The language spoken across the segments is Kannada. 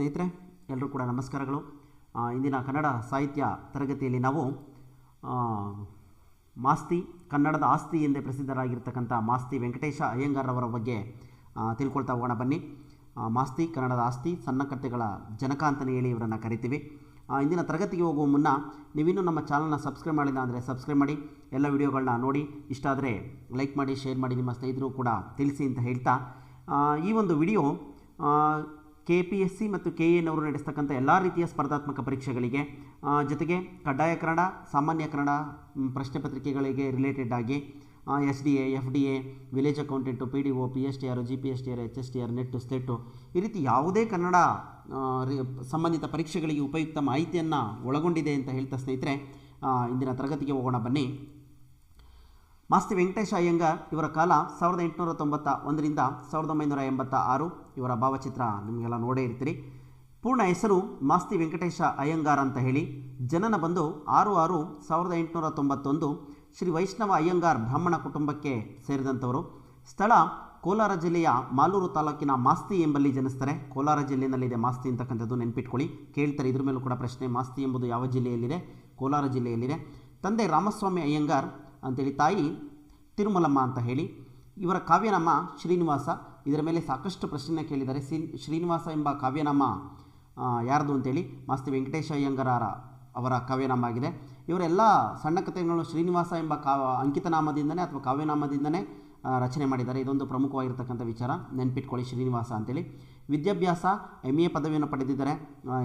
ಸ್ನೇಹಿತರೆ ಎಲ್ಲರೂ ಕೂಡ ನಮಸ್ಕಾರಗಳು. ಇಂದಿನ ಕನ್ನಡ ಸಾಹಿತ್ಯ ತರಗತಿಯಲ್ಲಿ ನಾವು ಮಾಸ್ತಿ, ಕನ್ನಡದ ಆಸ್ತಿ ಎಂದೇ ಪ್ರಸಿದ್ಧರಾಗಿರ್ತಕ್ಕಂಥ ಮಾಸ್ತಿ ವೆಂಕಟೇಶ ಅಯ್ಯಂಗಾರ್ ಅವರ ಬಗ್ಗೆ ತಿಳ್ಕೊಳ್ತಾ ಹೋಗೋಣ ಬನ್ನಿ. ಮಾಸ್ತಿ, ಕನ್ನಡದ ಆಸ್ತಿ, ಸಣ್ಣ ಕಥೆಗಳ ಜನಕ ಅಂತಲೇ ಹೇಳಿ ಇವರನ್ನು ಕರಿತೀವಿ. ಇಂದಿನ ತರಗತಿಗೆ ಹೋಗುವ ಮುನ್ನ ನೀವಿನ್ನೂ ನಮ್ಮ ಚಾನಲ್ನ ಸಬ್ಸ್ಕ್ರೈಬ್ ಮಾಡಿಲ್ಲ ಅಂದರೆ ಸಬ್ಸ್ಕ್ರೈಬ್ ಮಾಡಿ, ಎಲ್ಲ ವಿಡಿಯೋಗಳನ್ನ ನೋಡಿ. ಇಷ್ಟ ಆದರೆ ಲೈಕ್ ಮಾಡಿ, ಶೇರ್ ಮಾಡಿ, ನಿಮ್ಮ ಸ್ನೇಹಿತರು ಕೂಡ ತಿಳಿಸಿ ಅಂತ ಹೇಳ್ತಾ ಈ ಒಂದು video K P S C ಮತ್ತು ಕೆ ಎನ್ ಅವರು ನಡೆಸ್ತಕ್ಕಂಥ ಎಲ್ಲ ರೀತಿಯ ಸ್ಪರ್ಧಾತ್ಮಕ ಪರೀಕ್ಷೆಗಳಿಗೆ ಜೊತೆಗೆ ಕಡ್ಡಾಯ ಕನ್ನಡ ಸಾಮಾನ್ಯ ಕನ್ನಡ ಪ್ರಶ್ನೆ ಪತ್ರಿಕೆಗಳಿಗೆ ರಿಲೇಟೆಡ್ ಆಗಿ S D A, F D A, village accountant, P D O, P S T R, G P S T R, H S T R NET STET ಈ ರೀತಿ ಯಾವುದೇ ಕನ್ನಡ ಸಂಬಂಧಿತ ಪರೀಕ್ಷೆಗಳಿಗೆ ಉಪಯುಕ್ತ ಮಾಹಿತಿಯನ್ನು ಒಳಗೊಂಡಿದೆ ಅಂತ ಹೇಳ್ತಾ ಸ್ನೇಹಿತರೆ ಇಂದಿನ ತರಗತಿಗೆ ಹೋಗೋಣ ಬನ್ನಿ. ಮಾಸ್ತಿ ವೆಂಕಟೇಶ ಅಯ್ಯಂಗಾರ್ ಇವರ ಕಾಲ ಸಾವಿರದ ಎಂಟುನೂರ ತೊಂಬತ್ತ ಒಂದರಿಂದ ಸಾವಿರದ ಒಂಬೈನೂರ ಎಂಬತ್ತ ಆರು. ಇವರ ಭಾವಚಿತ್ರ ನಿಮಗೆಲ್ಲ ನೋಡೇ ಇರ್ತೀರಿ. ಪೂರ್ಣ ಹೆಸರು ಮಾಸ್ತಿ ವೆಂಕಟೇಶ ಅಯ್ಯಂಗಾರ್ ಅಂತ ಹೇಳಿ. ಜನನ ಬಂದು ಆರು ಆರು ಸಾವಿರದ ಎಂಟುನೂರ ತೊಂಬತ್ತೊಂದು. ಶ್ರೀ ವೈಷ್ಣವ ಅಯ್ಯಂಗಾರ್ ಬ್ರಾಹ್ಮಣ ಕುಟುಂಬಕ್ಕೆ ಸೇರಿದಂಥವರು. ಸ್ಥಳ ಕೋಲಾರ ಜಿಲ್ಲೆಯ ಮಾಲೂರು ತಾಲೂಕಿನ ಮಾಸ್ತಿ ಎಂಬಲ್ಲಿ ಜನಿಸ್ತಾರೆ. ಕೋಲಾರ ಜಿಲ್ಲೆಯಲ್ಲಿದೆ ಮಾಸ್ತಿ ಅಂತಕ್ಕಂಥದ್ದು ನೆನ್ಪಿಟ್ಕೊಳ್ಳಿ. ಕೇಳ್ತಾರೆ, ಇದ್ರ ಮೇಲೂ ಕೂಡ ಪ್ರಶ್ನೆ ಮಾಸ್ತಿ ಎಂಬುದು ಯಾವ ಜಿಲ್ಲೆಯಲ್ಲಿದೆ? ಕೋಲಾರ ಜಿಲ್ಲೆಯಲ್ಲಿದೆ. ತಂದೆ ರಾಮಸ್ವಾಮಿ ಅಯ್ಯಂಗಾರ್ ಅಂತೇಳಿ ತಾಯಿ ತಿರುಮಲಮ್ಮ ಅಂತ ಹೇಳಿ ಇವರ ಕಾವ್ಯನಾಮ ಶ್ರೀನಿವಾಸ. ಇದರ ಮೇಲೆ ಸಾಕಷ್ಟು ಪ್ರಶ್ನೆ ಕೇಳಿದ್ದಾರೆ. ಶ್ರೀ ಶ್ರೀನಿವಾಸ ಎಂಬ ಕಾವ್ಯನಾಮ ಯಾರ್ದು ಅಂತೇಳಿ ಮಾಸ್ತಿ ವೆಂಕಟೇಶ ಅಯ್ಯಂಗಾರ ಅವರ ಕಾವ್ಯನಾಮ ಆಗಿದೆ. ಇವರೆಲ್ಲ ಸಣ್ಣ ಕಥೆಗಳನ್ನು ಶ್ರೀನಿವಾಸ ಎಂಬ ಕಾವ ಅಂಕಿತನಾಮದಿಂದನೇ ಅಥವಾ ಕಾವ್ಯನಾಮದಿಂದನೇ ರಚನೆ ಮಾಡಿದ್ದಾರೆ. ಇದೊಂದು ಪ್ರಮುಖವಾಗಿರ್ತಕ್ಕಂಥ ವಿಚಾರ. ನೆನ್ಪಿಟ್ಕೊಳ್ಳಿ ಶ್ರೀನಿವಾಸ ಅಂತೇಳಿ. ವಿದ್ಯಾಭ್ಯಾಸ ಎಂ ಎ ಪದವಿಯನ್ನು ಪಡೆದಿದ್ದಾರೆ.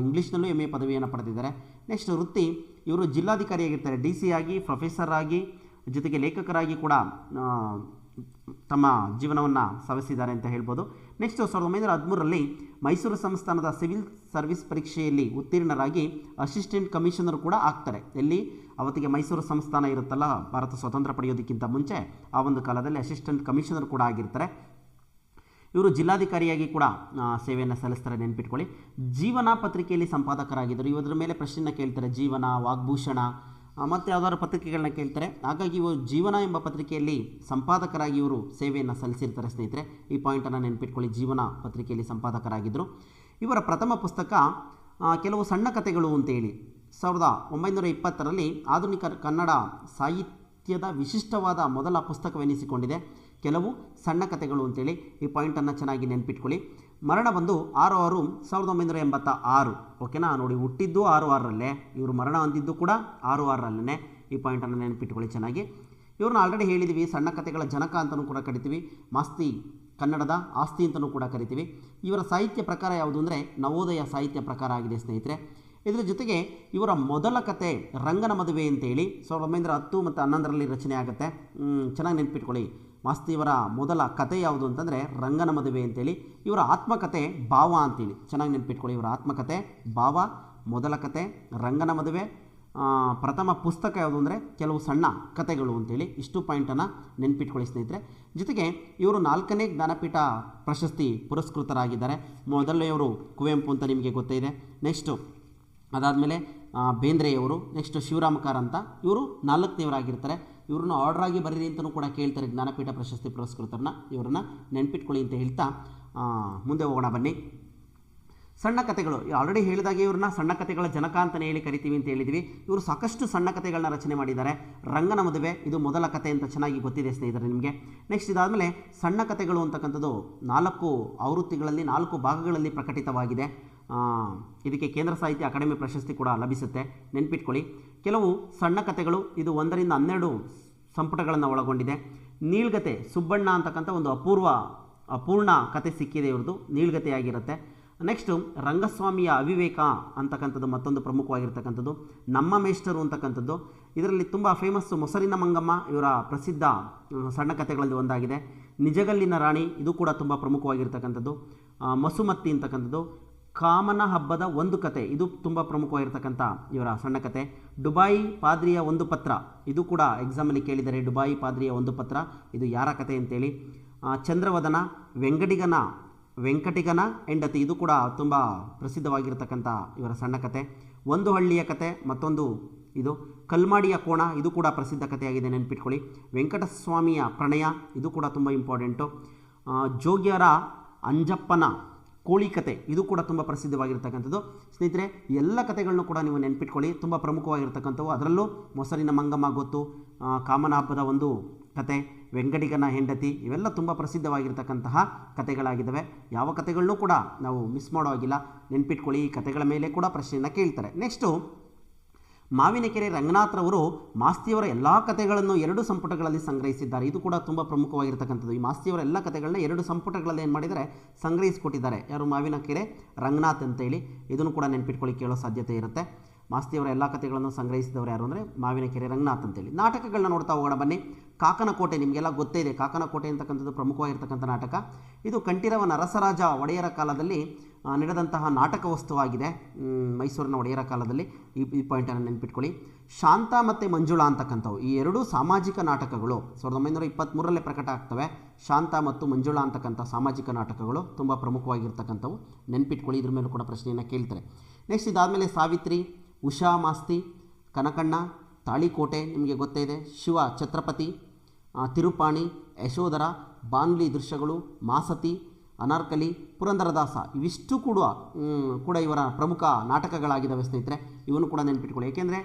ಇಂಗ್ಲೀಷ್ನಲ್ಲೂ ಎಂ ಎ ಪದವಿಯನ್ನು ಪಡೆದಿದ್ದಾರೆ. ನೆಕ್ಸ್ಟ್ ವೃತ್ತಿ, ಇವರು ಜಿಲ್ಲಾಧಿಕಾರಿಯಾಗಿರ್ತಾರೆ. ಡಿ ಸಿ ಆಗಿ, ಪ್ರೊಫೆಸರ್ ಆಗಿ ಜೊತೆಗೆ ಲೇಖಕರಾಗಿ ಕೂಡ ತಮ್ಮ ಜೀವನವನ್ನು ಸವೆಸಿದ್ದಾರೆ ಅಂತ ಹೇಳ್ಬೋದು. ನೆಕ್ಸ್ಟ್ ಸಾವಿರದ ಒಂಬೈನೂರ ಹದಿಮೂರರಲ್ಲಿ ಮೈಸೂರು ಸಂಸ್ಥಾನದ ಸಿವಿಲ್ ಸರ್ವಿಸ್ ಪರೀಕ್ಷೆಯಲ್ಲಿ ಉತ್ತೀರ್ಣರಾಗಿ ಅಸಿಸ್ಟೆಂಟ್ ಕಮಿಷನರ್ ಕೂಡ ಆಗ್ತಾರೆ. ಎಲ್ಲಿ? ಅವತ್ತಿಗೆ ಮೈಸೂರು ಸಂಸ್ಥಾನ ಇರುತ್ತಲ್ಲ, ಭಾರತ ಸ್ವತಂತ್ರ ಪಡೆಯೋದಕ್ಕಿಂತ ಮುಂಚೆ ಆ ಒಂದು ಕಾಲದಲ್ಲಿ ಅಸಿಸ್ಟೆಂಟ್ ಕಮಿಷನರ್ ಕೂಡ ಆಗಿರ್ತಾರೆ. ಇವರು ಜಿಲ್ಲಾಧಿಕಾರಿಯಾಗಿ ಕೂಡ ಸೇವೆಯನ್ನು ಸಲ್ಲಿಸ್ತಾರೆ ನೆನ್ಪಿಟ್ಕೊಳ್ಳಿ. ಜೀವನ ಪತ್ರಿಕೆಯಲ್ಲಿ ಸಂಪಾದಕರಾಗಿದ್ದರು. ಇವರ ಮೇಲೆ ಪ್ರಶ್ನೆಯನ್ನು ಕೇಳ್ತಾರೆ. ಜೀವನ, ವಾಗ್ಭೂಷಣ ಮತ್ತು ಯಾವ್ದಾದ್ರು ಪತ್ರಿಕೆಗಳನ್ನ ಕೇಳ್ತಾರೆ. ಹಾಗಾಗಿ ಇವರು ಜೀವನ ಎಂಬ ಪತ್ರಿಕೆಯಲ್ಲಿ ಸಂಪಾದಕರಾಗಿ ಇವರು ಸೇವೆಯನ್ನು ಸಲ್ಲಿಸಿರ್ತಾರೆ ಸ್ನೇಹಿತರೆ. ಈ ಪಾಯಿಂಟನ್ನು ನೆನ್ಪಿಟ್ಕೊಳ್ಳಿ. ಜೀವನ ಪತ್ರಿಕೆಯಲ್ಲಿ ಸಂಪಾದಕರಾಗಿದ್ದರು ಇವರ ಪ್ರಥಮ ಪುಸ್ತಕ ಕೆಲವು ಸಣ್ಣ ಕಥೆಗಳು ಅಂತೇಳಿ ಸಾವಿರದ ಒಂಬೈನೂರ ಇಪ್ಪತ್ತರಲ್ಲಿ ಆಧುನಿಕ ಕನ್ನಡ ಸಾಹಿತ್ಯದ ವಿಶಿಷ್ಟವಾದ ಮೊದಲ ಪುಸ್ತಕವೆನಿಸಿಕೊಂಡಿದೆ. ಕೆಲವು ಸಣ್ಣ ಕಥೆಗಳು ಅಂತೇಳಿ ಈ ಪಾಯಿಂಟನ್ನು ಚೆನ್ನಾಗಿ ನೆನ್ಪಿಟ್ಕೊಳ್ಳಿ. ಮರಣ ಬಂದು ಆರು ಆರು ಸಾವಿರದ ಒಂಬೈನೂರ ಎಂಬತ್ತ ಆರು ಓಕೆನಾ? ನೋಡಿ, ಹುಟ್ಟಿದ್ದು ಆರು ಆರರಲ್ಲೇ. ಇವರು ಮರಣ ಹೊಂದಿದ್ದು ಕೂಡ ಆರು ಆರರಲ್ಲೇ ಈ ಪಾಯಿಂಟನ್ನು ನೆನಪಿಟ್ಕೊಳ್ಳಿ ಚೆನ್ನಾಗಿ. ಇವ್ರನ್ನ ಆಲ್ರೆಡಿ ಹೇಳಿದ್ದೀವಿ ಸಣ್ಣ ಕಥೆಗಳ ಜನಕ ಅಂತಲೂ ಕೂಡ ಕರಿತೀವಿ, ಮಾಸ್ತಿ ಕನ್ನಡದ ಆಸ್ತಿ ಅಂತಲೂ ಕೂಡ ಕರಿತೀವಿ. ಇವರ ಸಾಹಿತ್ಯ ಪ್ರಕಾರ ಯಾವುದು ಅಂದರೆ, ನವೋದಯ ಸಾಹಿತ್ಯ ಪ್ರಕಾರ ಆಗಿದೆ ಸ್ನೇಹಿತರೆ. ಇದರ ಜೊತೆಗೆ ಇವರ ಮೊದಲ ಕತೆ ರಂಗನ ಮದುವೆ ಅಂತೇಳಿ, ಸಾವಿರದ ಒಂಬೈನೂರ ಹತ್ತು ಮತ್ತು ಹನ್ನೊಂದರಲ್ಲಿ ರಚನೆ ಆಗುತ್ತೆ. ಚೆನ್ನಾಗಿ ನೆನ್ಪಿಟ್ಕೊಳ್ಳಿ. ಮಾಸ್ತಿ ಇವರ ಮೊದಲ ಕತೆ ಯಾವುದು ಅಂತಂದರೆ ರಂಗನ ಮದುವೆ ಅಂತೇಳಿ. ಇವರ ಆತ್ಮಕತೆ ಭಾವ ಅಂತೇಳಿ. ಚೆನ್ನಾಗಿ ನೆನಪಿಟ್ಕೊಳ್ಳಿ, ಇವರ ಆತ್ಮಕತೆ ಭಾವ, ಮೊದಲ ಕತೆ, ರಂಗನ ಮದುವೆ ಪ್ರಥಮ ಪುಸ್ತಕ ಯಾವುದು ಅಂದರೆ ಕೆಲವು ಸಣ್ಣ ಕತೆಗಳು ಅಂತೇಳಿ. ಇಷ್ಟು ಪಾಯಿಂಟನ್ನು ನೆನ್ಪಿಟ್ಕೊಳ್ಳಿ ಸ್ನೇಹಿತರೆ. ಜೊತೆಗೆ ಇವರು ನಾಲ್ಕನೇ ಜ್ಞಾನಪೀಠ ಪ್ರಶಸ್ತಿ ಪುರಸ್ಕೃತರಾಗಿದ್ದಾರೆ. ಮೊದಲನೆಯವರು ಕುವೆಂಪು ಅಂತ ನಿಮಗೆ ಗೊತ್ತೇ ಇದೆ ನೆಕ್ಸ್ಟು ಅದಾದಮೇಲೆ ಬೇಂದ್ರೆಯವರು ನೆಕ್ಸ್ಟ್ ಶಿವರಾಮ ಅಂತ ಇವರು ನಾಲ್ಕನೇವರಾಗಿರ್ತಾರೆ. ಇವ್ರನ್ನ ಆಗಿ ಬರೀರಿ ಅಂತಲೂ ಕೂಡ ಕೇಳ್ತಾರೆ ಜ್ಞಾನಪೀಠ ಪ್ರಶಸ್ತಿ ಪುರಸ್ಕೃತರನ್ನ. ಇವರನ್ನ ನೆನ್ಪಿಟ್ಕೊಳ್ಳಿ ಅಂತ ಹೇಳ್ತಾ ಮುಂದೆ ಹೋಗೋಣ ಬನ್ನಿ. ಸಣ್ಣ ಕಥೆಗಳು. ಆಲ್ರೆಡಿ ಹೇಳಿದಾಗೆ ಇವ್ರನ್ನ ಸಣ್ಣ ಕಥೆಗಳ ಜನಕ ಅಂತಲೇ ಹೇಳಿ ಕರಿತೀವಿ ಅಂತ ಹೇಳಿದ್ವಿ. ಇವರು ಸಾಕಷ್ಟು ಸಣ್ಣ ಕಥೆಗಳನ್ನ ರಚನೆ ಮಾಡಿದ್ದಾರೆ. ರಂಗನ ಮದುವೆ, ಇದು ಮೊದಲ ಕಥೆ ಅಂತ ಚೆನ್ನಾಗಿ ಗೊತ್ತಿದೆ ಸ್ನೇಹಿತರೆ ನಿಮಗೆ. ನೆಕ್ಸ್ಟ್ ಇದಾದಮೇಲೆ ಸಣ್ಣ ಕಥೆಗಳು ಅಂತಕ್ಕಂಥದ್ದು ನಾಲ್ಕು ಆವೃತ್ತಿಗಳಲ್ಲಿ, ನಾಲ್ಕು ಭಾಗಗಳಲ್ಲಿ ಪ್ರಕಟಿತವಾಗಿದೆ. ಇದಕ್ಕೆ ಕೇಂದ್ರ ಸಾಹಿತ್ಯ ಅಕಾಡೆಮಿ ಪ್ರಶಸ್ತಿ ಕೂಡ ಲಭಿಸುತ್ತೆ. ನೆನ್ಪಿಟ್ಕೊಳ್ಳಿ. ಕೆಲವು ಸಣ್ಣ ಕಥೆಗಳು ಇದು ಒಂದರಿಂದ ಹನ್ನೆರಡು ಸಂಪುಟಗಳನ್ನು ಒಳಗೊಂಡಿದೆ. ನೀಳ್ಗತೆ, ಸುಬ್ಬಣ್ಣ ಅಂತಕ್ಕಂಥ ಒಂದು ಅಪೂರ್ವ, ಅಪೂರ್ಣ ಕತೆ ಸಿಕ್ಕಿದೆ ಇವ್ರದ್ದು. ನೀಳ್ಗತೆಯಾಗಿರುತ್ತೆ ನೆಕ್ಸ್ಟು ರಂಗಸ್ವಾಮಿಯ ಅವಿವೇಕ ಅಂತಕ್ಕಂಥದ್ದು ಮತ್ತೊಂದು ಪ್ರಮುಖವಾಗಿರ್ತಕ್ಕಂಥದ್ದು. ನಮ್ಮ ಮೇಷ್ಟರು ಅಂತಕ್ಕಂಥದ್ದು. ಇದರಲ್ಲಿ ತುಂಬ ಫೇಮಸ್ಸು ಮೊಸರಿನ ಮಂಗಮ್ಮ ಇವರ ಪ್ರಸಿದ್ಧ ಸಣ್ಣ ಕಥೆಗಳಲ್ಲಿ ಒಂದಾಗಿದೆ. ನಿಜಗಲ್ಲಿನ ರಾಣಿ, ಇದು ಕೂಡ ತುಂಬ ಪ್ರಮುಖವಾಗಿರ್ತಕ್ಕಂಥದ್ದು. ಮಸುಮತ್ತಿ ಅಂತಕ್ಕಂಥದ್ದು. ಕಾಮನ ಹಬ್ಬದ ಒಂದು ಕತೆ. ಇದು ತುಂಬ ಪ್ರಮುಖವಾಗಿರ್ತಕ್ಕಂಥ ಇವರ ಸಣ್ಣ ಕತೆ. ಡುಬಾಯಿ ಪಾದ್ರಿಯ ಒಂದು ಪತ್ರ. ಇದು ಕೂಡ ಎಕ್ಸಾಮಲ್ಲಿ ಕೇಳಿದರೆ ಡುಬಾಯಿ ಪಾದ್ರಿಯ ಒಂದು ಪತ್ರ. ಇದು ಯಾರ ಕತೆ ಅಂತೇಳಿ? ಚಂದ್ರವದನ ವೆಂಗಡಿಗನ ವೆಂಕಟಿಗನ ಹೆಂಡತಿ. ಇದು ಕೂಡ ತುಂಬ ಪ್ರಸಿದ್ಧವಾಗಿರ್ತಕ್ಕಂಥ ಇವರ ಸಣ್ಣ ಕತೆ. ಒಂದು ಹಳ್ಳಿಯ ಕತೆ, ಮತ್ತೊಂದು ಇದು. ಕಲ್ಮಾಡಿಯ ಕೋಣ. ಇದು ಕೂಡ ಪ್ರಸಿದ್ಧ ಕಥೆಯಾಗಿದೆ ನೆನಪಿಟ್ಕೊಳ್ಳಿ. ವೆಂಕಟಸ್ವಾಮಿಯ ಪ್ರಣಯ. ಇದು ಕೂಡ ತುಂಬ ಇಂಪಾರ್ಟೆಂಟು ಜೋಗ್ಯರ ಅಂಜಪ್ಪನ ಕೋಳಿ ಕತೆ. ಇದು ಕೂಡ ತುಂಬ ಪ್ರಸಿದ್ಧವಾಗಿರ್ತಕ್ಕಂಥದ್ದು. ಸ್ನೇಹಿತರೆ ಎಲ್ಲ ಕತೆಗಳನ್ನು ಕೂಡ ನೀವು ನೆನ್ಪಿಟ್ಕೊಳ್ಳಿ. ತುಂಬ ಪ್ರಮುಖವಾಗಿರ್ತಕ್ಕಂಥವು. ಅದರಲ್ಲೂ ಮೊಸರಿನ ಮಂಗಮ್ಮ ಗೊತ್ತು ಕಾಮನ ಹಬ್ಬದ ಒಂದು ಕತೆ, ವೆಂಗಡಿಗನ ಹೆಂಡತಿ, ಇವೆಲ್ಲ ತುಂಬ ಪ್ರಸಿದ್ಧವಾಗಿರ್ತಕ್ಕಂತಹ ಕತೆಗಳಾಗಿದ್ದಾವೆ. ಯಾವ ಕತೆಗಳನ್ನೂ ಕೂಡ ನಾವು ಮಿಸ್ ಮಾಡೋ ಹಾಗಿಲ್ಲ. ನೆನ್ಪಿಟ್ಕೊಳ್ಳಿ, ಈ ಕತೆಗಳ ಮೇಲೆ ಕೂಡ ಪ್ರಶ್ನೆಯನ್ನು ಕೇಳ್ತಾರೆ. ನೆಕ್ಸ್ಟು ಮಾವಿನಕೆರೆ ರಂಗನಾಥ್ರವರು ಮಾಸ್ತಿಯವರ ಎಲ್ಲ ಕಥೆಗಳನ್ನು ಎರಡು ಸಂಪುಟಗಳಲ್ಲಿ ಸಂಗ್ರಹಿಸಿದ್ದಾರೆ. ಇದು ಕೂಡ ತುಂಬ ಪ್ರಮುಖವಾಗಿರ್ತಕ್ಕಂಥದ್ದು. ಈ ಮಾಸ್ತಿಯವರ ಎಲ್ಲ ಕಥೆಗಳನ್ನ ಎರಡು ಸಂಪುಟಗಳಲ್ಲಿ ಏನು ಮಾಡಿದರೆ ಸಂಗ್ರಹಿಸಿಕೊಟ್ಟಿದ್ದಾರೆ. ಯಾರು? ಮಾವಿನಕೆರೆ ರಂಗನಾಥ್ ಅಂತೇಳಿ. ಇದನ್ನು ಕೂಡ ನೆನ್ಪಿಟ್ಕೊಳ್ಳಿ ಕೇಳೋ ಸಾಧ್ಯತೆ ಇರುತ್ತೆ. ಮಾಸ್ತಿಯವರ ಎಲ್ಲ ಕಥೆಗಳನ್ನು ಸಂಗ್ರಹಿಸಿದವರು ಯಾರು ಅಂದರೆ ಮಾವಿನಕೆರೆ ರಂಗನಾಥ್ ಅಂತೇಳಿ. ನಾಟಕಗಳನ್ನ ನೋಡ್ತಾ ಹೋಗೋಣ, ಬನ್ನಿ. ಕಾಕನಕೋಟೆ ನಿಮಗೆಲ್ಲ ಗೊತ್ತೇ ಇದೆ ಕಾಕನಕೋಟೆ ಅಂತಕ್ಕಂಥದ್ದು ಪ್ರಮುಖವಾಗಿರ್ತಕ್ಕಂಥ ನಾಟಕ. ಇದು ಕಂಠೀರವ ನರಸರಾಜ ಒಡೆಯರ ಕಾಲದಲ್ಲಿ ನಡೆದಂತಹ ನಾಟಕ ವಸ್ತುವಾಗಿದೆ ಮೈಸೂರಿನ ಒಡೆಯರ ಕಾಲದಲ್ಲಿ. ಈ ಈ ಪಾಯಿಂಟನ್ನು ನೆನ್ಪಿಟ್ಕೊಳ್ಳಿ. ಶಾಂತ ಮತ್ತು ಮಂಜುಳಾ ಅಂತಕ್ಕಂಥವು, ಈ ಎರಡೂ ಸಾಮಾಜಿಕ ನಾಟಕಗಳು, ಸಾವಿರದ ಒಂಬೈನೂರ ಇಪ್ಪತ್ತ್ಮೂರರಲ್ಲೇ ಪ್ರಕಟ ಆಗ್ತವೆ. ಶಾಂತ ಮತ್ತು ಮಂಜುಳಾ ಅಂತಕ್ಕಂಥ ಸಾಮಾಜಿಕ ನಾಟಕಗಳು ತುಂಬ ಪ್ರಮುಖವಾಗಿರ್ತಕ್ಕಂಥವು. ನೆನ್ಪಿಟ್ಕೊಳ್ಳಿ, ಇದ್ರ ಮೇಲೂ ಕೂಡ ಪ್ರಶ್ನೆಯನ್ನು ಕೇಳ್ತಾರೆ. ನೆಕ್ಸ್ಟ್ ಇದಾದಮೇಲೆ ಸಾವಿತ್ರಿ, ಉಷಾ ಮಾಸ್ತಿ, ಕನಕಣ್ಣ, ತಾಳಿಕೋಟೆ, ನಿಮಗೆ ಗೊತ್ತೇ ಇದೆ, ಶಿವ, ಛತ್ರಪತಿ ತಿರುಪಾಣಿ, ಯಶೋಧರ, ಬಾನ್ಲಿ ದೃಶ್ಯಗಳು, ಮಾಸತಿ, ಅನಾರ್ಕಲಿ ಪುರಂದರದಾಸ, ಇವಿಷ್ಟು ಕೂಡ ಕೂಡ ಇವರ ಪ್ರಮುಖ ನಾಟಕಗಳಾಗಿದ್ದಾವೆ ಸ್ನೇಹಿತರೆ. ಇವನು ಕೂಡ ನೆನ್ಪಿಟ್ಕೊಳ್ಳಿ. ಏಕೆಂದರೆ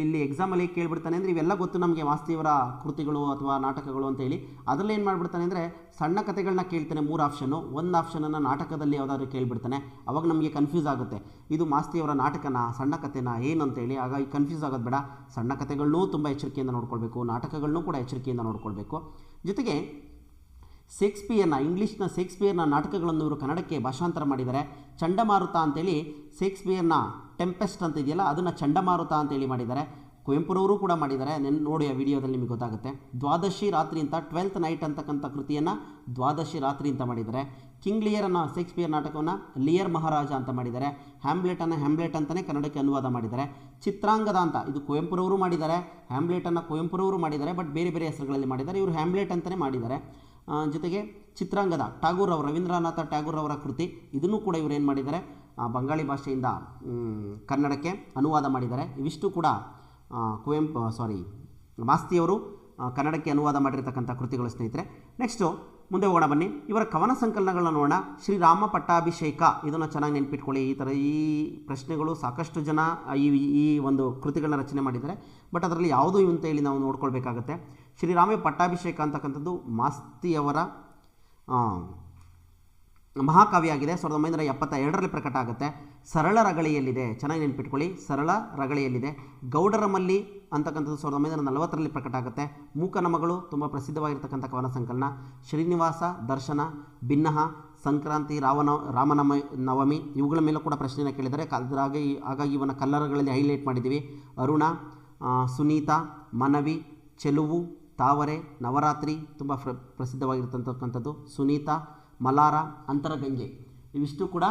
ಇಲ್ಲಿ ಎಕ್ಸಾಮಲ್ಲಿ ಕೇಳ್ಬಿಡ್ತಾನೆ ಅಂದರೆ ಇವೆಲ್ಲ ಗೊತ್ತು ನಮಗೆ ಮಾಸ್ತಿಯವರ ಕೃತಿಗಳು ಅಥವಾ ನಾಟಕಗಳು ಅಂತ ಹೇಳಿ. ಅದರಲ್ಲಿ ಏನು ಮಾಡಿಬಿಡ್ತಾನೆ ಅಂದರೆ ಸಣ್ಣ ಕಥೆಗಳನ್ನ ಕೇಳ್ತಾನೆ, ಮೂರು ಆಪ್ಷನ್ನು ಒಂದು ಆಪ್ಷನನ್ನು ನಾಟಕದಲ್ಲಿ ಯಾವುದಾದ್ರು ಕೇಳಿಬಿಡ್ತಾನೆ. ಅವಾಗ ನಮಗೆ ಕನ್ಫ್ಯೂಸ್ ಆಗುತ್ತೆ. ಇದು ಮಾಸ್ತಿಯವರ ನಾಟಕನ, ಸಣ್ಣ ಕಥೆನ, ಏನು ಅಂತೇಳಿ ಹಾಗಾಗಿ ಕನ್ಫ್ಯೂಸ್ ಆಗೋದು ಬೇಡ. ಸಣ್ಣ ಕಥೆಗಳನ್ನೂ ತುಂಬ ಎಚ್ಚರಿಕೆಯಿಂದ ನೋಡ್ಕೊಳ್ಬೇಕು. ನಾಟಕಗಳನ್ನೂ ಕೂಡ ಎಚ್ಚರಿಕೆಯಿಂದ ನೋಡ್ಕೊಳ್ಬೇಕು. ಜೊತೆಗೆ ಶೇಕ್ಸ್ಪಿಯರ್ನ, ಇಂಗ್ಲೀಷ್ನ ಶೇಕ್ಸ್ಪಿಯರ್ನ ನಾಟಕಗಳನ್ನು ಇವರು ಕನ್ನಡಕ್ಕೆ ಭಾಷಾಂತರ ಮಾಡಿದ್ದಾರೆ. ಚಂಡಮಾರುತ ಅಂತೇಳಿ ಶೇಕ್ಸ್ಪಿಯರ್ನ ಟೆಂಪೆಸ್ಟ್ ಅಂತ ಇದೆಯಲ್ಲ, ಅದನ್ನು ಚಂಡಮಾರುತ ಅಂತೇಳಿ ಮಾಡಿದ್ದಾರೆ. ಕುವೆಂಪುರವರು ಕೂಡ ಮಾಡಿದ್ದಾರೆ. ನೆನ್, ನೋಡಿ ಆ ವಿಡಿಯೋದಲ್ಲಿ ನಿಮಗೆ ಗೊತ್ತಾಗುತ್ತೆ. ದ್ವಾದಶಿ ರಾತ್ರಿ ಅಂತ, ಟ್ವೆಲ್ತ್ ನೈಟ್ ಅಂತಕ್ಕಂಥ ಕೃತಿಯನ್ನು ದ್ವಾದಶಿ ರಾತ್ರಿ ಅಂತ ಮಾಡಿದ್ದಾರೆ. ಕಿಂಗ್ ಲಿಯರ್ ಅನ್ನೋ ಶೇಕ್ಸ್ಪಿಯರ್ ನಾಟಕವನ್ನು ಲಿಯರ್ ಮಹಾರಾಜ ಅಂತ ಮಾಡಿದ್ದಾರೆ. ಹ್ಯಾಮ್ಲೆಟನ್ನು ಹ್ಯಾಮ್ಲೆಟ್ ಅಂತಲೇ ಕನ್ನಡಕ್ಕೆ ಅನುವಾದ ಮಾಡಿದ್ದಾರೆ. ಚಿತ್ರಾಂಗದ ಅಂತ, ಇದು ಕುವೆಂಪುರವರು ಮಾಡಿದ್ದಾರೆ. ಹ್ಯಾಮ್ಲೆಟನ್ನು ಕುವೆಂಪುರವರು ಮಾಡಿದ್ದಾರೆ, ಬಟ್ ಬೇರೆ ಬೇರೆ ಹೆಸರುಗಳಲ್ಲಿ ಮಾಡಿದ್ದಾರೆ. ಇವರು ಹ್ಯಾಮ್ಲೆಟ್ ಅಂತಲೇ ಮಾಡಿದ್ದಾರೆ. ಜೊತೆಗೆ ಚಿತ್ರಾಂಗದ ಟ್ಯಾಗೂರ್ ಅವರು ರವೀಂದ್ರನಾಥ ಟ್ಯಾಗೂರ್ ಅವರ ಕೃತಿ, ಇದನ್ನು ಕೂಡ ಇವರು ಏನು ಮಾಡಿದ್ದಾರೆ ಬಂಗಾಳಿ ಭಾಷೆಯಿಂದ ಕನ್ನಡಕ್ಕೆ ಅನುವಾದ ಮಾಡಿದ್ದಾರೆ. ಇವಿಷ್ಟು ಕೂಡ ಕುವೆಂಪು ಸಾರಿ ಮಾಸ್ತಿಯವರು ಕನ್ನಡಕ್ಕೆ ಅನುವಾದ ಮಾಡಿರ್ತಕ್ಕಂಥ ಕೃತಿಗಳು ಸ್ನೇಹಿತರೆ. ನೆಕ್ಸ್ಟು ಮುಂದೆ ಹೋಗೋಣ ಬನ್ನಿ. ಇವರ ಕವನ ಸಂಕಲನಗಳನ್ನ ನೋಡೋಣ. ಶ್ರೀರಾಮ ಪಟ್ಟಾಭಿಷೇಕ, ಇದನ್ನು ಚೆನ್ನಾಗಿ ನೆನ್ಪಿಟ್ಕೊಳ್ಳಿ. ಈ ಥರ ಈ ಪ್ರಶ್ನೆಗಳು ಸಾಕಷ್ಟು ಜನ ಈ ಈ ಒಂದು ಕೃತಿಗಳನ್ನ ರಚನೆ ಮಾಡಿದ್ದಾರೆ. ಬಟ್ ಅದರಲ್ಲಿ ಯಾವುದು ಇವಂತ ಹೇಳಿ ನಾವು ನೋಡ್ಕೊಳ್ಬೇಕಾಗತ್ತೆ. ಶ್ರೀರಾಮ ಪಟ್ಟಾಭಿಷೇಕ ಅಂತಕ್ಕಂಥದ್ದು ಮಾಸ್ತಿಯವರ ಮಹಾಕಾವ್ಯ ಆಗಿದೆ ಸಾವಿರದ ಒಂಬೈನೂರ ಎಪ್ಪತ್ತ ಎರಡರಲ್ಲಿ ಪ್ರಕಟ ಆಗುತ್ತೆ. ಸರಳ ರಗಳಿಯಲ್ಲಿದೆ. ಚೆನ್ನಾಗಿ ನೆನ್ಪಿಟ್ಕೊಳ್ಳಿ. ಸರಳ ರಗಳಿಯಲ್ಲಿದೆ. ಗೌಡರಮಲ್ಲಿ ಅಂತಕ್ಕಂಥದ್ದು ಸಾವಿರದ ಒಂಬೈನೂರ ನಲವತ್ತರಲ್ಲಿ ಪ್ರಕಟ ಆಗುತ್ತೆ. ಮೂಕನಮಗಳು ತುಂಬ ಪ್ರಸಿದ್ಧವಾಗಿರ್ತಕ್ಕಂಥ ಕವನ ಸಂಕಲನ. ಶ್ರೀನಿವಾಸ, ದರ್ಶನ ಭಿನ್ನಹ ಸಂಕ್ರಾಂತಿ, ರಾವಣ ರಾಮನಮ ನವಮಿ ಇವುಗಳ ಮೇಲೂ ಕೂಡ ಪ್ರಶ್ನೆಯನ್ನು ಕೇಳಿದರೆ ಅದರಾಗಿ ಹಾಗಾಗಿ ಇವನ ಕಲ್ಲರಗಳಲ್ಲಿ ಹೈಲೈಟ್ ಮಾಡಿದ್ದೀವಿ. ಅರುಣ ಸುನೀತಾ, ಮನವಿ, ಚೆಲುವು ತಾವರೆ, ನವರಾತ್ರಿ ತುಂಬ ಪ್ರ, ಪ್ರಸಿದ್ಧವಾಗಿರ್ತಕ್ಕಂಥದ್ದು. ಸುನೀತಾ, ಮಲಾರ, ಅಂತರಗಂಗೆ. ಇವಿಷ್ಟು ಕೂಡ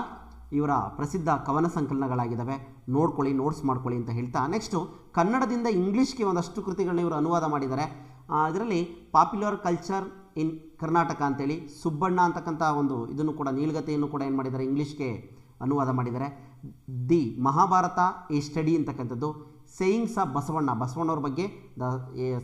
ಇವರ ಪ್ರಸಿದ್ಧ ಕವನ ಸಂಕಲನಗಳಾಗಿದ್ದಾವೆ. ನೋಡ್ಕೊಳ್ಳಿ, ನೋಟ್ಸ್ ಮಾಡ್ಕೊಳ್ಳಿ ಅಂತ ಹೇಳ್ತಾ. ನೆಕ್ಸ್ಟು ಕನ್ನಡದಿಂದ ಇಂಗ್ಲೀಷ್ಗೆ ಒಂದಷ್ಟು ಕೃತಿಗಳನ್ನ ಇವರು ಅನುವಾದ ಮಾಡಿದ್ದಾರೆ. ಇದರಲ್ಲಿ ಪಾಪ್ಯುಲರ್ ಕಲ್ಚರ್ ಇನ್ ಕರ್ನಾಟಕ ಅಂತೇಳಿ ಸುಬ್ಬಣ್ಣ ಅಂತಕ್ಕಂಥ ಒಂದು ಇದನ್ನು ಕೂಡ, ನೀಲ್ಗತೆಯನ್ನು ಕೂಡ ಏನು ಮಾಡಿದ್ದಾರೆ, ಇಂಗ್ಲೀಷ್ಗೆ ಅನುವಾದ ಮಾಡಿದ್ದಾರೆ. ದಿ ಮಹಾಭಾರತ ಎ ಸ್ಟಡಿ ಅಂತಕ್ಕಂಥದ್ದು. ಸೇಯಿಂಗ್ಸ್ ಆಫ್ ಬಸವಣ್ಣ ಬಸವಣ್ಣವ್ರ ಬಗ್ಗೆ ದ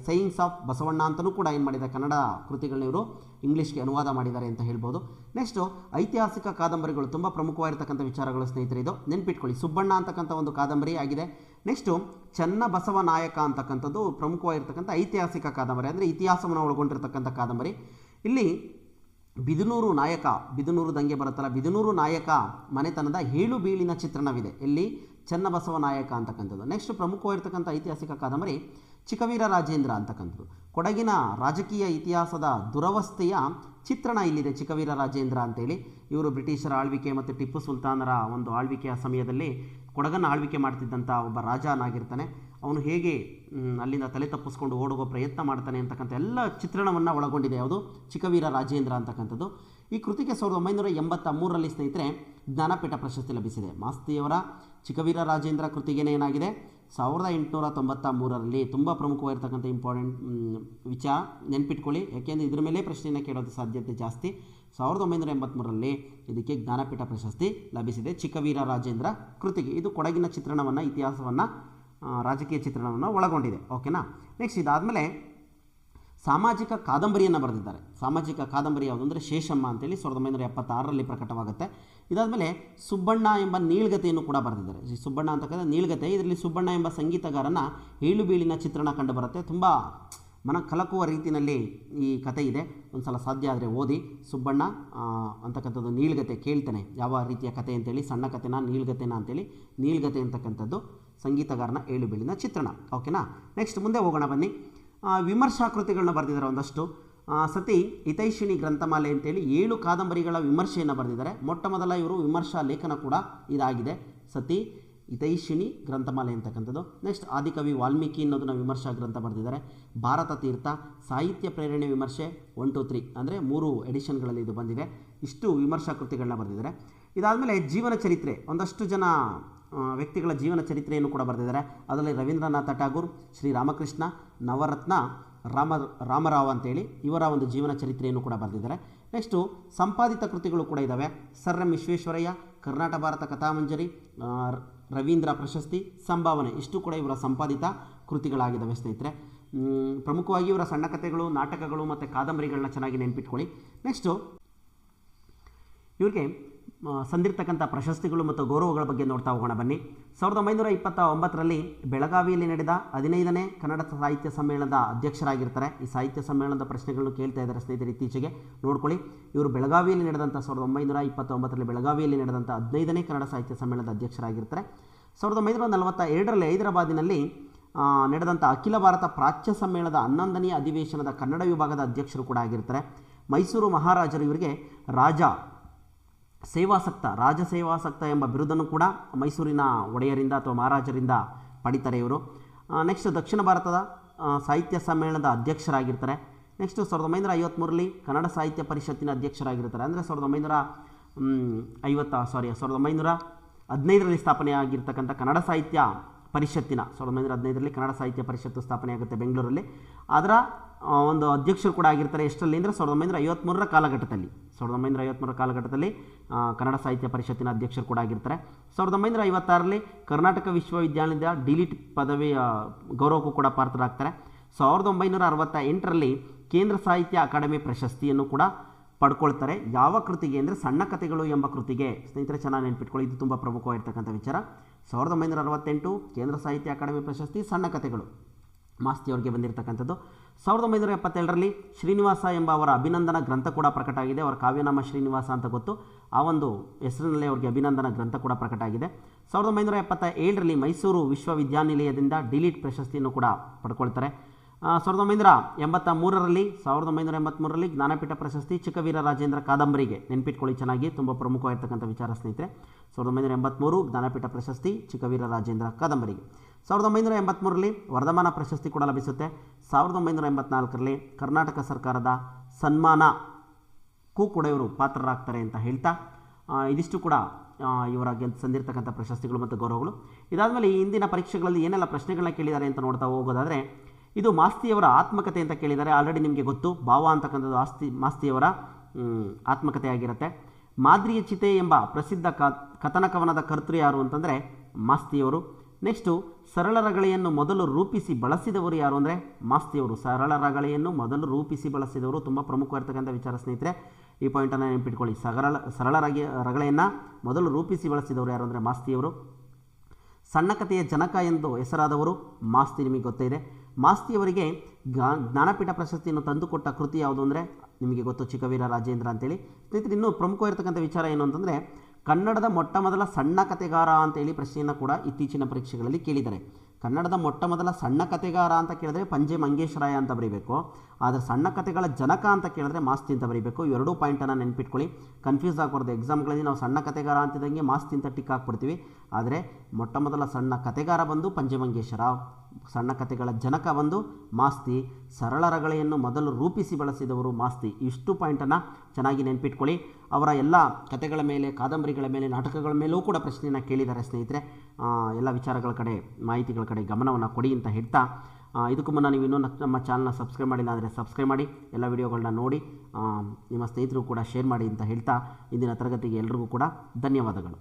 ಸೇಯಿಂಗ್ಸ್ ಆಫ್ ಬಸವಣ್ಣ ಅಂತಲೂ ಕೂಡ ಏನು ಮಾಡಿದ್ದಾರೆ? ಕನ್ನಡ ಕೃತಿಗಳನ್ನ ಇವರು ಇಂಗ್ಲೀಷ್ಗೆ ಅನುವಾದ ಮಾಡಿದ್ದಾರೆ ಅಂತ ಹೇಳ್ಬೋದು. ನೆಕ್ಸ್ಟು ಐತಿಹಾಸಿಕ ಕಾದಂಬರಿಗಳು, ತುಂಬ ಪ್ರಮುಖವಾಗಿರ್ತಕ್ಕಂಥ ವಿಚಾರಗಳು ಸ್ನೇಹಿತರೆ ಇದು. ನೆನ್ಪಿಟ್ಕೊಳ್ಳಿ, ಸುಬ್ಬಣ್ಣ ಅಂತಕ್ಕಂಥ ಒಂದು ಕಾದಂಬರಿ ಆಗಿದೆ. ನೆಕ್ಸ್ಟು ಚನ್ನ ಬಸವ ನಾಯಕ ಅಂತಕ್ಕಂಥದ್ದು ಪ್ರಮುಖವಾಗಿರ್ತಕ್ಕಂಥ ಐತಿಹಾಸಿಕ ಕಾದಂಬರಿ, ಅಂದರೆ ಇತಿಹಾಸವನ್ನು ಒಳಗೊಂಡಿರ್ತಕ್ಕಂಥ ಕಾದಂಬರಿ. ಇಲ್ಲಿ ಬಿದನೂರು ನಾಯಕ, ಬಿದನೂರು ದಂಗೆ ಬರುತ್ತಲ್ಲ, ಬಿದನೂರು ನಾಯಕ ಮನೆತನದ ಏಳು ಬೀಳಿನ ಚಿತ್ರಣವಿದೆ. ಇಲ್ಲಿ ಚನ್ನಬಸವ ನಾಯಕ ಅಂತಕ್ಕಂಥದ್ದು. ನೆಕ್ಸ್ಟ್ ಪ್ರಮುಖವಾಗಿರ್ತಕ್ಕಂಥ ಐತಿಹಾಸಿಕ ಕಾದಂಬರಿ ಚಿಕ್ಕವೀರ ರಾಜೇಂದ್ರ ಅಂತಕ್ಕಂಥದ್ದು. ಕೊಡಗಿನ ರಾಜಕೀಯ ಇತಿಹಾಸದ ದುರವಸ್ಥೆಯ ಚಿತ್ರಣ ಇಲ್ಲಿದೆ ಚಿಕ್ಕವೀರ ರಾಜೇಂದ್ರ ಅಂತೇಳಿ. ಇವರು ಬ್ರಿಟಿಷರ ಆಳ್ವಿಕೆ ಮತ್ತು ಟಿಪ್ಪು ಸುಲ್ತಾನರ ಒಂದು ಆಳ್ವಿಕೆಯ ಸಮಯದಲ್ಲಿ ಕೊಡಗನ್ನು ಆಳ್ವಿಕೆ ಮಾಡ್ತಿದ್ದಂಥ ಒಬ್ಬ ರಾಜನಾಗಿರ್ತಾನೆ. ಅವನು ಹೇಗೆ ಅಲ್ಲಿಂದ ತಲೆ ತಪ್ಪಿಸ್ಕೊಂಡು ಓಡುವ ಪ್ರಯತ್ನ ಮಾಡ್ತಾನೆ ಅಂತಕ್ಕಂಥ ಎಲ್ಲ ಚಿತ್ರಣವನ್ನು ಒಳಗೊಂಡಿದೆ ಯಾವುದು ಚಿಕ್ಕವೀರ ರಾಜೇಂದ್ರ ಅಂತಕ್ಕಂಥದ್ದು. ಈ ಕೃತಿಗೆ ಸಾವಿರದ ಒಂಬೈನೂರ ಎಂಬತ್ತ ಮೂರರಲ್ಲಿ ಸ್ನೇಹಿತರೆ ಜ್ಞಾನಪೀಠ ಪ್ರಶಸ್ತಿ ಲಭಿಸಿದೆ. ಮಾಸ್ತಿಯವರ ಚಿಕ್ಕವೀರ ರಾಜೇಂದ್ರ ಕೃತಿಗೇನೆ ಏನಾಗಿದೆ? ಸಾವಿರದ ಎಂಟುನೂರ ತೊಂಬತ್ತ ಮೂರರಲ್ಲಿ ತುಂಬ ಪ್ರಮುಖವಾಗಿರ್ತಕ್ಕಂಥ ಇಂಪಾರ್ಟೆಂಟ್ ವಿಚಾರ ನೆನ್ಪಿಟ್ಕೊಳ್ಳಿ. ಯಾಕೆಂದರೆ ಇದ್ರ ಮೇಲೆ ಪ್ರಶ್ನೆಯನ್ನು ಕೇಳೋದು ಸಾಧ್ಯತೆ ಜಾಸ್ತಿ. ಸಾವಿರದ ಒಂಬೈನೂರ ಎಂಬತ್ತ್ಮೂರರಲ್ಲಿ ಇದಕ್ಕೆ ಜ್ಞಾನಪೀಠ ಪ್ರಶಸ್ತಿ ಲಭಿಸಿದೆ ಚಿಕ್ಕವೀರ ರಾಜೇಂದ್ರ ಕೃತಿಗೆ. ಇದು ಕೊಡಗಿನ ಚಿತ್ರಣವನ್ನು, ಇತಿಹಾಸವನ್ನು ರಾಜಕೀಯ ಚಿತ್ರಣವನ್ನು ಒಳಗೊಂಡಿದೆ. ಓಕೆನಾ? ನೆಕ್ಸ್ಟ್ ಇದಾದಮೇಲೆ ಸಾಮಾಜಿಕ ಕಾದಂಬರಿಯನ್ನು ಬರೆದಿದ್ದಾರೆ. ಸಾಮಾಜಿಕ ಕಾದಂಬರಿ ಯಾವುದು ಅಂದರೆ ಶೇಷಮ್ಮ ಅಂತೇಳಿ ಸಾವಿರದ ಒಂಬೈನೂರ ಎಪ್ಪತ್ತಾರರಲ್ಲಿ ಪ್ರಕಟವಾಗುತ್ತೆ. ಇದಾದಮೇಲೆ ಸುಬ್ಬಣ್ಣ ಎಂಬ ನೀಳ್ಗತೆಯನ್ನು ಕೂಡ ಬರೆದಿದ್ದಾರೆ. ಈ ಸುಬ್ಬಣ್ಣ ಅಂತಕ್ಕಂಥ ನೀಳ್ಗತೆ. ಇದರಲ್ಲಿ ಸುಬ್ಬಣ್ಣ ಎಂಬ ಸಂಗೀತಗಾರನ ಏಳು ಬೀಳಿನ ಚಿತ್ರಣ ಕಂಡು ಬರುತ್ತೆ ತುಂಬ ಮನ ಕಲಕುವ ರೀತಿಯಲ್ಲಿ ಈ ಕತೆ ಇದೆ. ಒಂದು ಸಲ ಸಾಧ್ಯ ಆದರೆ ಓದಿ. ಸುಬ್ಬಣ್ಣ ಅಂತಕ್ಕಂಥದ್ದು ನೀಳ್ಗತೆ ಕೇಳ್ತಾನೆ. ಯಾವ ರೀತಿಯ ಕತೆ ಅಂತೇಳಿ? ಸಣ್ಣ ಕತೆನ? ನೀಳ್ಗತೆನ ಅಂತೇಳಿ? ನೀಳ್ಗತೆ ಅಂತಕ್ಕಂಥದ್ದು ಸಂಗೀತಗಾರನ ಏಳು ಬೀಳಿನ ಚಿತ್ರಣ. ಓಕೆನಾ? ನೆಕ್ಸ್ಟ್ ಮುಂದೆ ಹೋಗೋಣ ಬನ್ನಿ. ಆ, ವಿಮರ್ಶಾಕೃತಿಗಳನ್ನ ಬರೆದಿದ್ದಾರೆ ಒಂದಷ್ಟು. ಸತಿ ಹಿತೈಷಿಣಿ ಗ್ರಂಥಮಾಲೆ ಅಂತೇಳಿ ಏಳು ಕಾದಂಬರಿಗಳ ವಿಮರ್ಶೆಯನ್ನು ಬರೆದಿದ್ದಾರೆ. ಮೊಟ್ಟ ಮೊದಲ ಇವರು ವಿಮರ್ಶಾ ಲೇಖನ ಕೂಡ ಇದಾಗಿದೆ. ಸತಿ ಹಿತೈಷಿಣಿ ಗ್ರಂಥಮಾಲೆ ಅಂತಕ್ಕಂಥದ್ದು. ನೆಕ್ಸ್ಟ್ ಆದಿಕವಿ ವಾಲ್ಮೀಕಿ ಅನ್ನೋದನ್ನ ವಿಮರ್ಶಾ ಗ್ರಂಥ ಬರೆದಿದ್ದಾರೆ. ಭಾರತ ತೀರ್ಥ ಸಾಹಿತ್ಯ ಪ್ರೇರಣೆ ವಿಮರ್ಶೆ ಒನ್ ಟು ತ್ರೀ ಅಂದರೆ ಮೂರು ಎಡಿಷನ್ಗಳಲ್ಲಿ ಇದು ಬಂದಿದೆ. ಇಷ್ಟು ವಿಮರ್ಶಾ ಕೃತಿಗಳನ್ನ ಬರೆದಿದ್ದಾರೆ. ಇದಾದಮೇಲೆ ಜೀವನ ಚರಿತ್ರೆ ಒಂದಷ್ಟು ಜನ ವ್ಯಕ್ತಿಗಳ ಜೀವನ ಚರಿತ್ರೆಯನ್ನು ಕೂಡ ಬರೆದಿದ್ದಾರೆ. ಅದರಲ್ಲಿ ರವೀಂದ್ರನಾಥ ಟಾಗೂರ್ ಶ್ರೀ ರಾಮಕೃಷ್ಣ, ನವರತ್ನ, ರಾಮ, ರಾಮರಾವ್ ಅಂತೇಳಿ ಇವರ ಒಂದು ಜೀವನ ಚರಿತ್ರೆಯನ್ನು ಕೂಡ ಬರೆದಿದ್ದಾರೆ. ನೆಕ್ಸ್ಟು ಸಂಪಾದಿತ ಕೃತಿಗಳು ಕೂಡ ಇದ್ದಾವೆ ಸರ್ ಎಂ ವಿಶ್ವೇಶ್ವರಯ್ಯ, ಕರ್ನಾಟ ಭಾರತ ಕಥಾಮಂಜರಿ ರವೀಂದ್ರ ಪ್ರಶಸ್ತಿ, ಸಂಭಾವನೆ, ಇಷ್ಟು ಕೂಡ ಇವರ ಸಂಪಾದಿತ ಕೃತಿಗಳಾಗಿದ್ದಾವೆ ಸ್ನೇಹಿತರೆ. ಪ್ರಮುಖವಾಗಿ ಇವರ ಸಣ್ಣ ಕಥೆಗಳು, ನಾಟಕಗಳು ಮತ್ತು ಕಾದಂಬರಿಗಳನ್ನ ಚೆನ್ನಾಗಿ ನೆನ್ಪಿಟ್ಕೊಳ್ಳಿ. ನೆಕ್ಸ್ಟು ಇವ್ರಿಗೆ ಸಂದಿರ್ತಕ್ಕಂಥ ಪ್ರಶಸ್ತಿಗಳು ಮತ್ತು ಗೌರವಗಳ ಬಗ್ಗೆ ನೋಡ್ತಾ ಹೋಗೋಣ ಬನ್ನಿ. ಸಾವಿರದ ಒಂಬೈನೂರ ಇಪ್ಪತ್ತ ಒಂಬತ್ತರಲ್ಲಿ ಬೆಳಗಾವಿಯಲ್ಲಿ ನಡೆದ ಹದಿನೈದನೇ ಕನ್ನಡ ಸಾಹಿತ್ಯ ಸಮ್ಮೇಳನದ ಅಧ್ಯಕ್ಷರಾಗಿರ್ತಾರೆ. ಈ ಸಾಹಿತ್ಯ ಸಮ್ಮೇಳನದ ಪ್ರಶ್ನೆಗಳನ್ನು ಕೇಳ್ತಾ ಇದ್ದಾರೆ ಸ್ನೇಹಿತರೆ, ಇತ್ತೀಚೆಗೆ ನೋಡ್ಕೊಳ್ಳಿ. ಇವರು ಬೆಳಗಾವಿಯಲ್ಲಿ ನಡೆದಂಥ ಸಾವಿರದ ಒಂಬೈನೂರ ಇಪ್ಪತ್ತೊಂಬತ್ತರಲ್ಲಿ ಬೆಳಗಾವಿಯಲ್ಲಿ ನಡೆದಂಥ ಹದಿನೈದನೇ ಕನ್ನಡ ಸಾಹಿತ್ಯ ಸಮ್ಮೇಳನದ ಅಧ್ಯಕ್ಷರಾಗಿರ್ತಾರೆ. ಸಾವಿರದ ಒಂಬೈನೂರ ನಲವತ್ತ ಎರಡರಲ್ಲಿ ಹೈದರಾಬಾದಿನಲ್ಲಿ ನಡೆದಂಥ ಅಖಿಲ ಭಾರತ ಪ್ರಾಚ್ಯ ಸಮ್ಮೇಳನದ ಹನ್ನೊಂದನೇ ಅಧಿವೇಶನದ ಕನ್ನಡ ವಿಭಾಗದ ಅಧ್ಯಕ್ಷರು ಕೂಡ ಆಗಿರ್ತಾರೆ. ಮೈಸೂರು ಮಹಾರಾಜರು ಇವರಿಗೆ ರಾಜ ಸೇವಾಸಕ್ತ ರಾಜ ಸೇವಾಸಕ್ತ ಎಂಬ ಬಿರುದನ್ನು ಕೂಡ ಮೈಸೂರಿನ ಒಡೆಯರಿಂದ ಅಥವಾ ಮಹಾರಾಜರಿಂದ ಪಡಿತಾರೆ ಇವರು. ನೆಕ್ಸ್ಟ್ ದಕ್ಷಿಣ ಭಾರತದ ಸಾಹಿತ್ಯ ಸಮ್ಮೇಳನದ ಅಧ್ಯಕ್ಷರಾಗಿರ್ತಾರೆ. ನೆಕ್ಸ್ಟ್ ಸಾವಿರದ ಒಂಬೈನೂರ ಐವತ್ತ್ಮೂರರಲ್ಲಿ ಕನ್ನಡ ಸಾಹಿತ್ಯ ಪರಿಷತ್ತಿನ ಅಧ್ಯಕ್ಷರಾಗಿರ್ತಾರೆ. ಅಂದರೆ ಸಾವಿರದ ಒಂಬೈನೂರ ಐವತ್ತ ಸಾರಿ ಸಾವಿರದ ಒಂಬೈನೂರ ಹದಿನೈದರಲ್ಲಿ ಸ್ಥಾಪನೆ ಆಗಿರ್ತಕ್ಕಂಥ ಕನ್ನಡ ಸಾಹಿತ್ಯ ಪರಿಷತ್ತಿನ ಸಾವಿರದ ಒಂಬೈನೂರ ಹದಿನೈದರಲ್ಲಿ ಕನ್ನಡ ಸಾಹಿತ್ಯ ಪರಿಷತ್ತು ಸ್ಥಾಪನೆ ಆಗುತ್ತೆ ಬೆಂಗಳೂರಲ್ಲಿ. ಅದರ ಒಂದು ಅಧ್ಯಕ್ಷರು ಕೂಡ ಆಗಿರ್ತಾರೆ ಎಷ್ಟರಲ್ಲಿ ಅಂದರೆ ಸಾವಿರದ ಒಂಬೈನೂರ ಐವತ್ತ್ಮೂರರ ಕಾಲಘಟ್ಟದಲ್ಲಿ. ಸಾವಿರದ ಒಂಬೈನೂರ ಐವತ್ತ್ಮೂರರ ಕಾಲಘಟ್ಟದಲ್ಲಿ ಕನ್ನಡ ಸಾಹಿತ್ಯ ಪರಿಷತ್ತಿನ ಅಧ್ಯಕ್ಷರು ಕೂಡ ಆಗಿರ್ತಾರೆ. ಸಾವಿರದ ಒಂಬೈನೂರ ಐವತ್ತಾರರಲ್ಲಿ ಕರ್ನಾಟಕ ವಿಶ್ವವಿದ್ಯಾಲಯದ ಡಿಲಿಟ್ ಪದವಿಯ ಗೌರವಕ್ಕೂ ಕೂಡ ಪಾತ್ರರಾಗ್ತಾರೆ. ಸಾವಿರದ ಒಂಬೈನೂರ ಅರವತ್ತ ಎಂಟರಲ್ಲಿ ಕೇಂದ್ರ ಸಾಹಿತ್ಯ ಅಕಾಡೆಮಿ ಪ್ರಶಸ್ತಿಯನ್ನು ಕೂಡ ಪಡ್ಕೊಳ್ತಾರೆ. ಯಾವ ಕೃತಿಗೆ ಅಂದರೆ ಸಣ್ಣ ಕಥೆಗಳು ಎಂಬ ಕೃತಿಗೆ. ಸ್ನೇಹಿತರೆ, ಚೆನ್ನಾಗಿ ನೆನ್ಪಿಟ್ಕೊಳ್ಳಿ. ಇದು ತುಂಬ ಪ್ರಮುಖವಾಗಿರ್ತಕ್ಕಂಥ ವಿಚಾರ. ಸಾವಿರದ ಒಂಬೈನೂರ ಅರವತ್ತೆಂಟು ಕೇಂದ್ರ ಸಾಹಿತ್ಯ ಅಕಾಡೆಮಿ ಪ್ರಶಸ್ತಿ ಸಣ್ಣ ಕಥೆಗಳು. ಮಾಸ್ತಿ ಅವರಿಗೆ ಬಂದಿರತಕ್ಕಂಥದ್ದು. ಸಾವಿರದ ಒಂಬೈನೂರ ಎಪ್ಪತ್ತೆರಡರಲ್ಲಿ ಶ್ರೀನಿವಾಸ ಎಂಬ ಅವರ ಅಭಿನಂದನ ಗ್ರಂಥ ಕೂಡ ಪ್ರಕಟ ಆಗಿದೆ. ಅವರ ಕಾವ್ಯನಾಮ ಶ್ರೀನಿವಾಸ ಅಂತ ಗೊತ್ತು. ಆ ಒಂದು ಹೆಸರಿನಲ್ಲಿ ಅವರಿಗೆ ಅಭಿನಂದನ ಗ್ರಂಥ ಕೂಡ ಪ್ರಕಟ ಆಗಿದೆ. ಸಾವಿರದ ಒಂಬೈನೂರ ಎಪ್ಪತ್ತ ಮೈಸೂರು ವಿಶ್ವವಿದ್ಯಾನಿಲಯದಿಂದ ಡಿಲೀಟ್ ಪ್ರಶಸ್ತಿಯನ್ನು ಕೂಡ ಪಡ್ಕೊಳ್ತಾರೆ. ಸಾವಿರದ ಒಂಬೈನೂರ ಎಂಬತ್ತ ಮೂರರಲ್ಲಿ, ಸಾವಿರದ ಒಂಬೈನೂರ ಎಂಬತ್ತ್ಮೂರರಲ್ಲಿ ಜ್ಞಾನಪೀಠ ಪ್ರಶಸ್ತಿ ಚಿಕ್ಕವೀರ ರಾಜೇಂದ್ರ ಕಾದಂಬರಿಗೆ ನೆನ್ಪಿಟ್ಕೊಳ್ಳಿ ಚೆನ್ನಾಗಿ, ತುಂಬ ಪ್ರಮುಖವಾಗಿರ್ತಕ್ಕಂಥ ವಿಚಾರ ಸ್ನೇಹಿತರೆ. ಸಾವಿರದ ಒಂಬೈನೂರ ಎಂಬತ್ತ್ಮೂರು ಜ್ಞಾನಪೀಠ ಪ್ರಶಸ್ತಿ ಚಿಕ್ಕವೀರ ರಾಜೇಂದ್ರ ಕಾದಂಬರಿಗೆ. ಸಾವಿರದ ಒಂಬೈನೂರ ಎಂಬತ್ತ್ಮೂರರಲ್ಲಿ ವರ್ಧಮಾನ ಪ್ರಶಸ್ತಿ ಕೂಡ ಲಭಿಸುತ್ತೆ. ಸಾವಿರದ ಒಂಬೈನೂರ ಎಂಬತ್ನಾಲ್ಕರಲ್ಲಿ ಕರ್ನಾಟಕ ಸರ್ಕಾರದ ಸನ್ಮಾನಕ್ಕೂ ಕೂಡ ಇವರು ಪಾತ್ರರಾಗ್ತಾರೆ ಅಂತ ಹೇಳ್ತಾ ಇದಿಷ್ಟು ಕೂಡ ಇವರ ಗೆಲ್ ಸಂದಿರ್ತಕ್ಕಂಥ ಪ್ರಶಸ್ತಿಗಳು ಮತ್ತು ಗೌರವಗಳು. ಇದಾದಮೇಲೆ ಈ ಹಿಂದಿನ ಪರೀಕ್ಷೆಗಳಲ್ಲಿ ಏನೆಲ್ಲ ಪ್ರಶ್ನೆಗಳನ್ನ ಕೇಳಿದ್ದಾರೆ ಅಂತ ನೋಡ್ತಾ ಹೋಗೋದಾದರೆ ಇದು ಮಾಸ್ತಿಯವರ ಆತ್ಮಕತೆ ಅಂತ ಕೇಳಿದ್ದಾರೆ. ಆಲ್ರೆಡಿ ನಿಮಗೆ ಗೊತ್ತು, ಭಾವ ಅಂತಕ್ಕಂಥದ್ದು ಆಸ್ತಿ, ಮಾಸ್ತಿಯವರ ಆತ್ಮಕತೆ ಆಗಿರುತ್ತೆ. ಮಾದ್ರಿಯ ಚಿತೆ ಎಂಬ ಪ್ರಸಿದ್ಧ ಕಥನ ಕವನದ ಕರ್ತೃ ಯಾರು ಅಂತಂದರೆ ಮಾಸ್ತಿಯವರು. ನೆಕ್ಸ್ಟು ಸರಳ ರಗಳೆಯನ್ನು ಮೊದಲು ರೂಪಿಸಿ ಬಳಸಿದವರು ಯಾರು ಅಂದರೆ ಮಾಸ್ತಿಯವರು. ಸರಳ ರಗಳೆಯನ್ನು ಮೊದಲು ರೂಪಿಸಿ ಬಳಸಿದವರು. ತುಂಬ ಪ್ರಮುಖವಾಗಿರ್ತಕ್ಕಂಥ ವಿಚಾರ ಸ್ನೇಹಿತರೆ, ಈ ಪಾಯಿಂಟನ್ನು ನೆನಪಿಟ್ಕೊಳ್ಳಿ. ಸರಳ ಸರಳ ರಗೆ, ರಗಳೆಯನ್ನು ಮೊದಲು ರೂಪಿಸಿ ಬಳಸಿದವರು ಯಾರು ಅಂದರೆ ಮಾಸ್ತಿಯವರು. ಸಣ್ಣ ಕಥೆಯ ಜನಕ ಎಂದು ಹೆಸರಾದವರು ಮಾಸ್ತಿ ನಿಮಗೆ ಗೊತ್ತೇ ಇದೆ. ಮಾಸ್ತಿಯವರಿಗೆ ಜ್ಞಾ ಜ್ಞಾನಪೀಠ ಪ್ರಶಸ್ತಿಯನ್ನು ತಂದುಕೊಟ್ಟ ಕೃತಿ ಯಾವುದು ಅಂದರೆ, ನಿಮಗೆ ಗೊತ್ತು ಚಿಕ್ಕವೀರ ರಾಜೇಂದ್ರ ಅಂತೇಳಿ. ಸ್ನೇಹಿತರೆ, ಇನ್ನೂ ಪ್ರಮುಖವಾಗಿರ್ತಕ್ಕಂಥ ವಿಚಾರ ಏನು ಅಂತಂದರೆ, ಕನ್ನಡದ ಮೊಟ್ಟ ಮೊದಲ ಸಣ್ಣ ಕಥೆಗಾರ ಅಂತೇಳಿ ಪ್ರಶ್ನೆಯನ್ನು ಕೂಡ ಇತ್ತೀಚಿನ ಪರೀಕ್ಷೆಗಳಲ್ಲಿ ಕೇಳಿದ್ದಾರೆ. ಕನ್ನಡದ ಮೊಟ್ಟ ಮೊದಲ ಸಣ್ಣ ಕಥೆಗಾರ ಅಂತ ಕೇಳಿದ್ರೆ ಪಂಜೆ ಮಂಗೇಶ್ವರಾಯ ಅಂತ ಬರೀಬೇಕು. ಆದರೆ ಸಣ್ಣ ಕಥೆಗಳ ಜನಕ ಅಂತ ಕೇಳಿದ್ರೆ ಮಾಸ್ತಿ ಅಂತ ಬರೀಬೇಕು. ಎರಡೂ ಪಾಯಿಂಟನ್ನು ನೆನ್ಪಿಟ್ಕೊಳ್ಳಿ. ಕನ್ಫ್ಯೂಸ್ ಆಗಬಾರ್ದು. ಎಕ್ಸಾಮ್ಗಳಲ್ಲಿ ನಾವು ಸಣ್ಣ ಕಥೆಗಾರ ಅಂತಿದ್ದಂಗೆ ಮಾಸ್ತಿ ಅಂತ ಟಿಕ್ ಹಾಕ್ಬಿಡ್ತೀವಿ. ಆದರೆ ಮೊಟ್ಟ ಮೊದಲ ಸಣ್ಣ ಕಥೆಗಾರ ಬಂದು ಪಂಜೆ ಮಂಗೇಶ್ವರ ಸಣ್ಣ ಕಥೆಗಳ ಜನಕ ಬಂದು ಮಾಸ್ತಿ. ಸರಳ ರಗಳೆಯನ್ನು ಮೊದಲು ರೂಪಿಸಿ ಬಳಸಿದವರು ಮಾಸ್ತಿ. ಇಷ್ಟು ಪಾಯಿಂಟನ್ನು ಚೆನ್ನಾಗಿ ನೆನ್ಪಿಟ್ಕೊಳ್ಳಿ. ಅವರ ಎಲ್ಲ ಕಥೆಗಳ ಮೇಲೆ, ಕಾದಂಬರಿಗಳ ಮೇಲೆ, ನಾಟಕಗಳ ಮೇಲೂ ಕೂಡ ಪ್ರಶ್ನೆಯನ್ನು ಕೇಳಿದ್ದಾರೆ ಸ್ನೇಹಿತರೆ. ಎಲ್ಲ ವಿಚಾರಗಳ ಕಡೆ, ಮಾಹಿತಿಗಳ ಕಡೆ ಗಮನವನ್ನು ಕೊಡಿ ಅಂತ ಹೇಳ್ತಾ ಇದಕ್ಕೂ ಮುನ್ನ ನೀವು ಇನ್ನೂ ನಮ್ಮ ಚಾನಲ್ನ ಸಬ್ಸ್ಕ್ರೈಬ್ ಮಾಡಿಲ್ಲ ಅಂದರೆ ಸಬ್ಸ್ಕ್ರೈಬ್ ಮಾಡಿ, ಎಲ್ಲ ವಿಡಿಯೋಗಳನ್ನ ನೋಡಿ ನಿಮ್ಮ ಸ್ನೇಹಿತರು ಕೂಡ ಶೇರ್ ಮಾಡಿ ಅಂತ ಹೇಳ್ತಾ, ಇಂದಿನ ತರಗತಿಗೆ ಎಲ್ರಿಗೂ ಕೂಡ ಧನ್ಯವಾದಗಳು.